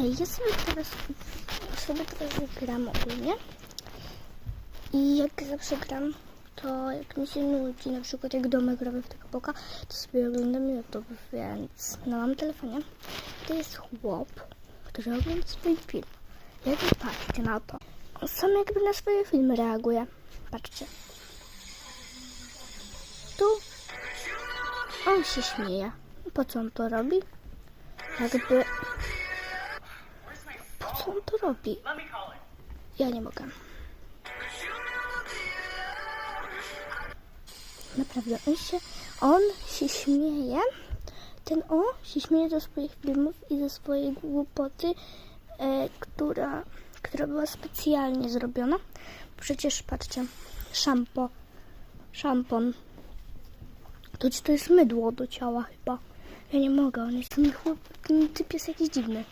Hej, ja sobie teraz, sobie teraz gram ogólnie. I jak zawsze gram, to jak mi się nudzi, na przykład jak domek robię w tego boka, to sobie oglądam YouTube, więc na mam telefonie. To jest chłop, który ogląda swój film. Jak patrzcie na to? On sam jakby na swoje filmy reaguje. Patrzcie. Tu on się śmieje. Po co on to robi? Jakby... On to robi? Ja nie mogę. Naprawdę, on się, on się śmieje. Ten o się śmieje ze swoich filmów i ze swojej głupoty, e, która, która była specjalnie zrobiona. Przecież patrzcie, szampo, szampon. To, to jest mydło do ciała chyba. Ja nie mogę, on jest ten chłop, ten typ jest jakiś dziwny.